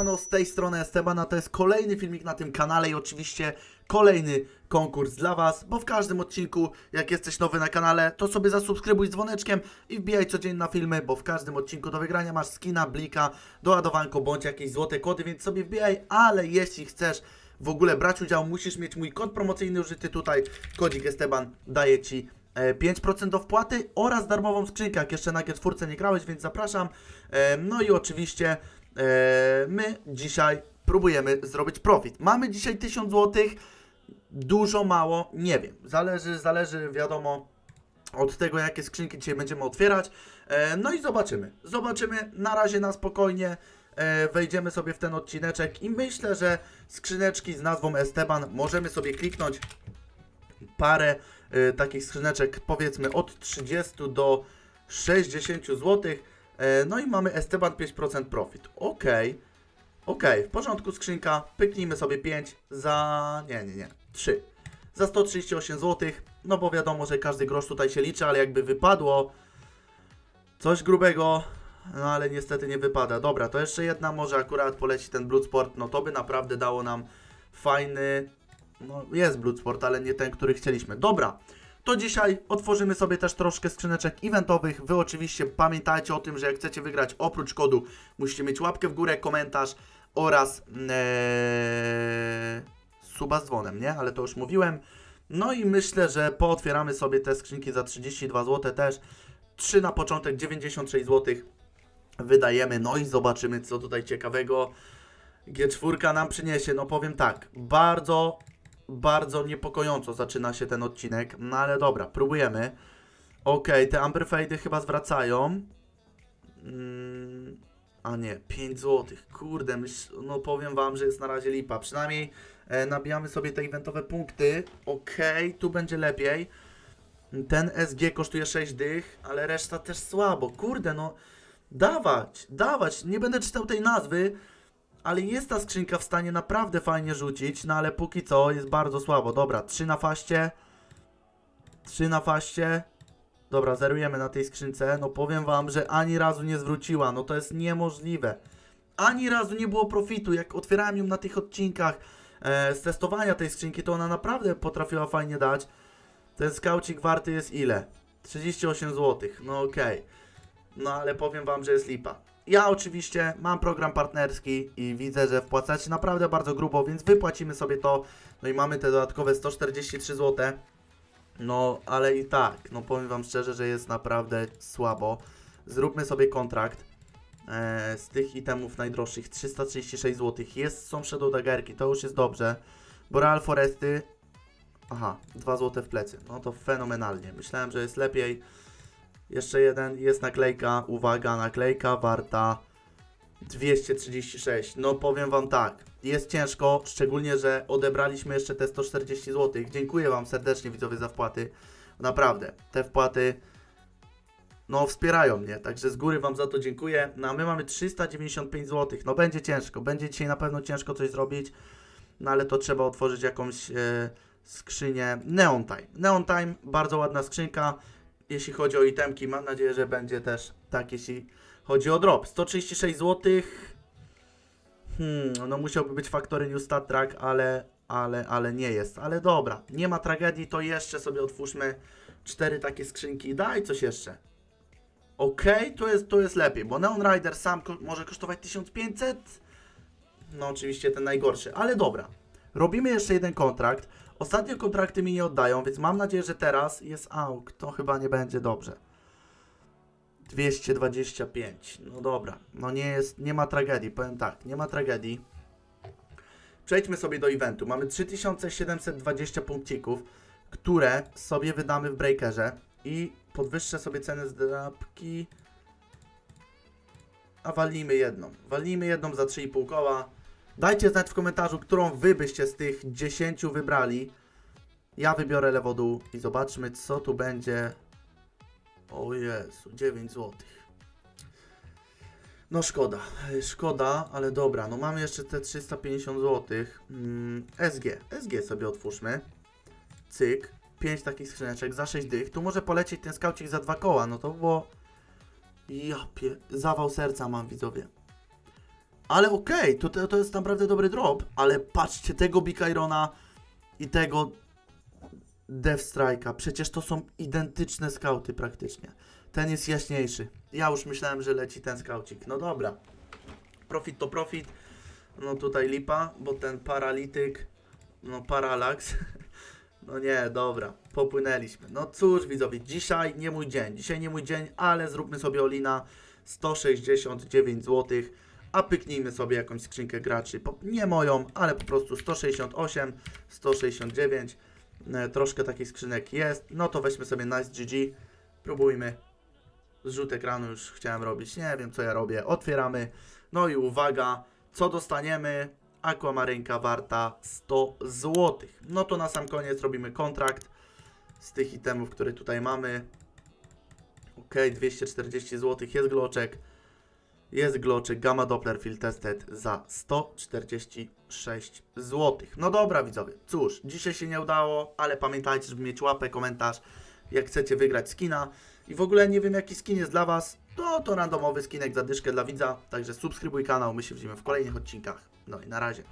Siemano, z tej strony Estebana, to jest kolejny filmik na tym kanale i oczywiście kolejny konkurs dla Was, bo w każdym odcinku, jak jesteś nowy na kanale, to sobie zasubskrybuj z dzwoneczkiem i wbijaj codziennie na filmy, bo w każdym odcinku do wygrania masz skina, blika, doładowanko bądź jakieś złote kody, więc sobie wbijaj, ale jeśli chcesz w ogóle brać udział, musisz mieć mój kod promocyjny użyty tutaj, kodzik Esteban daje Ci e, 5% do wpłaty oraz darmową skrzynkę, jak jeszcze na G4 nie grałeś, więc zapraszam. E, No i oczywiście e, my dzisiaj próbujemy zrobić profit. Mamy dzisiaj 1000 zł, dużo, mało, nie wiem. Zależy, zależy wiadomo od tego, jakie skrzynki dzisiaj będziemy otwierać. E, No i zobaczymy. Zobaczymy na razie na spokojnie. E, Wejdziemy sobie w ten odcineczek i myślę, że skrzyneczki z nazwą Esteban możemy sobie kliknąć parę takich skrzyneczek, powiedzmy od 30 do 60 zł. E, no i mamy Esteban 5% profit. Ok, ok, w porządku skrzynka. Pyknijmy sobie 5 za. Nie, nie, nie. 3. Za 138 zł. No bo wiadomo, że każdy grosz tutaj się liczy, ale jakby wypadło coś grubego. No ale niestety nie wypada. Dobra, to jeszcze jedna może akurat poleci ten Bloodsport. No to by naprawdę dało nam fajny no, jest Bloodsport, ale nie ten, który chcieliśmy. Dobra, to dzisiaj otworzymy sobie też troszkę skrzyneczek eventowych. Wy oczywiście pamiętajcie o tym, że jak chcecie wygrać oprócz kodu, musicie mieć łapkę w górę, komentarz oraz ee, suba z dzwonem, nie? Ale to już mówiłem. No i myślę, że pootwieramy sobie te skrzynki za 32 zł też. 3 na początek, 96 zł wydajemy. No i zobaczymy, co tutaj ciekawego G4 nam przyniesie. No powiem tak, bardzo bardzo niepokojąco zaczyna się ten odcinek, no ale dobra, próbujemy. Okej, te Amber Fade'y chyba zwracają. Mm, a nie, 5 zł. Kurde, myśl, no powiem wam, że jest na razie lipa. Przynajmniej e, nabijamy sobie te eventowe punkty. Okej, tu będzie lepiej. Ten SG kosztuje 6 dych, ale reszta też słabo. Kurde, no dawać, dawać. Nie będę czytał tej nazwy, ale jest ta skrzynka w stanie naprawdę fajnie rzucić, no ale póki co jest bardzo słabo. Dobra, 3 na faście. 3 na faście. Dobra, zerujemy na tej skrzynce. No powiem wam, że ani razu nie zwróciła. No to jest niemożliwe. Ani razu nie było profitu. Jak otwierałem ją na tych odcinkach e, z testowania tej skrzynki, to ona naprawdę potrafiła fajnie dać. Ten skaucik warty jest ile? 38 zł. No okej. No ale powiem wam, że jest lipa. Ja oczywiście mam program partnerski i widzę, że wpłacacie naprawdę bardzo grubo, więc wypłacimy sobie to. No i mamy te dodatkowe 143 zł. No, ale i tak, no powiem wam szczerze, że jest naprawdę słabo. Zróbmy sobie kontrakt. E, z tych itemów najdroższych 336 zł. Jest, są Shadow Daggerki, to już jest dobrze. Boreal Foresty. Aha, 2 zł w plecy. No to fenomenalnie. Myślałem, że jest lepiej. Jeszcze jeden, jest naklejka, uwaga, naklejka warta 236. No powiem Wam tak, jest ciężko, szczególnie, że odebraliśmy jeszcze te 140 zł. Dziękuję Wam serdecznie widzowie za wpłaty. Naprawdę, te wpłaty no wspierają mnie, także z góry Wam za to dziękuję. No a my mamy 395 zł. No będzie ciężko, będzie dzisiaj na pewno ciężko coś zrobić, no ale to trzeba otworzyć jakąś e, skrzynię Neon Time. Neon Time, bardzo ładna skrzynka jeśli chodzi o itemki. Mam nadzieję, że będzie też tak, jeśli chodzi o drop. 136 zł. Hmm, no musiałby być Factory New Stat Track, ale, ale, ale nie jest. Ale dobra, nie ma tragedii, to jeszcze sobie otwórzmy cztery takie skrzynki. Daj coś jeszcze. Okej, to, jest, to jest lepiej, bo Neon Rider sam ko może kosztować 1500. No oczywiście ten najgorszy, ale dobra. Robimy jeszcze jeden kontrakt. Ostatnio kontrakty mi nie oddają, więc mam nadzieję, że teraz jest auk. To chyba nie będzie dobrze. 225. No dobra. No nie jest, nie ma tragedii, powiem tak, nie ma tragedii. Przejdźmy sobie do eventu. Mamy 3720 punkcików, które sobie wydamy w breakerze i podwyższę sobie cenę zdrabki. A walnijmy jedną. Walnijmy jedną za 3,5 koła. Dajcie znać w komentarzu, którą wy byście z tych 10 wybrali. Ja wybiorę lewo dół i zobaczmy, co tu będzie. O Jezu, 9 zł. No szkoda, e, szkoda, ale dobra, no mamy jeszcze te 350 zł. Mm, SG, SG sobie otwórzmy. Cyk, 5 takich skrzyneczek za 6 dych. Tu może polecieć ten skaucik za dwa koła, no to było... Ja pie... Zawał serca mam, widzowie. Ale okej, to, to, to jest naprawdę dobry drop, ale patrzcie tego Big Irona i tego Death Strike'a. Przecież to są identyczne skauty praktycznie. Ten jest jaśniejszy. Ja już myślałem, że leci ten skaucik. No dobra. Profit to profit. No tutaj lipa, bo ten paralityk, no paralax. No nie, dobra, popłynęliśmy. No cóż widzowie, dzisiaj nie mój dzień. Dzisiaj nie mój dzień, ale zróbmy sobie Olina 169 zł. A pyknijmy sobie jakąś skrzynkę graczy. Nie moją, ale po prostu 168, 169. E, troszkę takich skrzynek jest. No to weźmy sobie Nice GG. Próbujmy. Zrzut ekranu już chciałem robić. Nie wiem co ja robię. Otwieramy. No i uwaga, co dostaniemy? Aquamarynka warta 100 zł. No to na sam koniec robimy kontrakt z tych itemów, które tutaj mamy. Ok, 240 zł. Jest gloczek. Jest gloczek Gamma Doppler Field Tested za 146 zł. No dobra widzowie, cóż, dzisiaj się nie udało, ale pamiętajcie, żeby mieć łapę, komentarz, jak chcecie wygrać skina. I w ogóle nie wiem jaki skin jest dla Was, to to randomowy skinek za dyszkę dla widza. Także subskrybuj kanał, my się widzimy w kolejnych odcinkach. No i na razie.